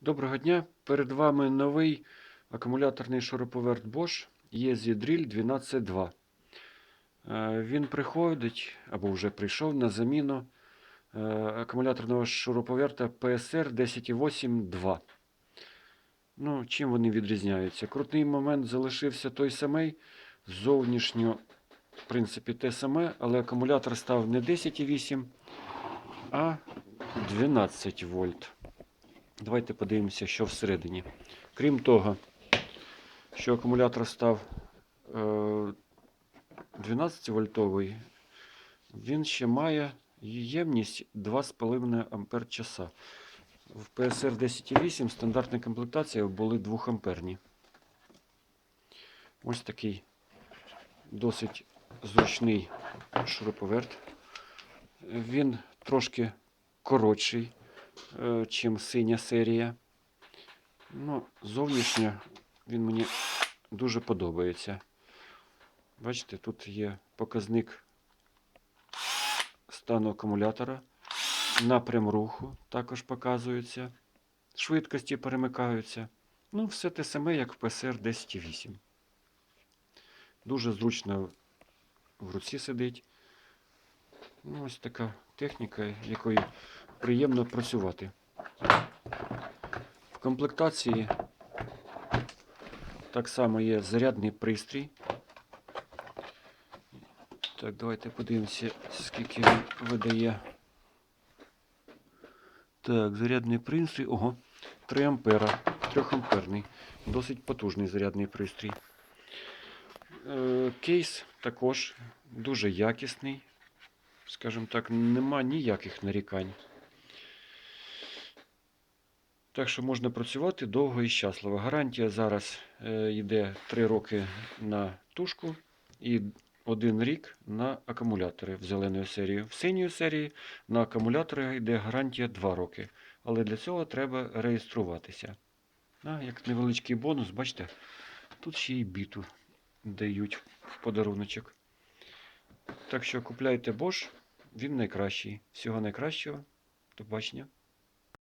Доброго дня! Перед вами новий акумуляторний шуруповерт Bosch EZ Drill 122. Е, Він приходить або вже прийшов на заміну е, акумуляторного шуруповерта PSR 108.2. Ну, чим вони відрізняються? Крутний момент залишився той самий. Зовнішньо, в принципі, те саме, але акумулятор став не 10,8, а 12 вольт. Давайте подивимося, що всередині. Крім того, що акумулятор став е, 12 вольтовий, він ще має ємність 2,5 ампер часа. В PSR 10.8 стандартна комплектація були 2 амперні. Ось такий досить зручний шуруповерт. Він трошки коротший, е, чим синя серія. Ну, зовнішньо він мені дуже подобається. Бачите, тут є показник стану акумулятора, напрям руху також показується, швидкості перемикаються. Ну, все те саме, як в PSR 10.8. Дуже зручно в руці сидить. Ну, ось така техніка, якою приємно працювати. В комплектації так само є зарядний пристрій. Так, давайте подивимося, скільки він видає. Так, зарядний пристрій. Ого, 3 ампера. 3 амперний. Досить потужний зарядний пристрій. Е, Кейс також дуже якісний. Скажімо так, нема ніяких нарікань. Так що можна працювати довго і щасливо. Гарантія зараз е, йде 3 роки на тушку і 1 рік на акумулятори в зеленої серії. В синьої серії на акумулятори йде гарантія 2 роки. Але для цього треба реєструватися. А, як невеличкий бонус, бачите, тут ще й біту дають в подаруночок. Так що купляйте Bosch, він найкращий. Всього найкращого. До побачення.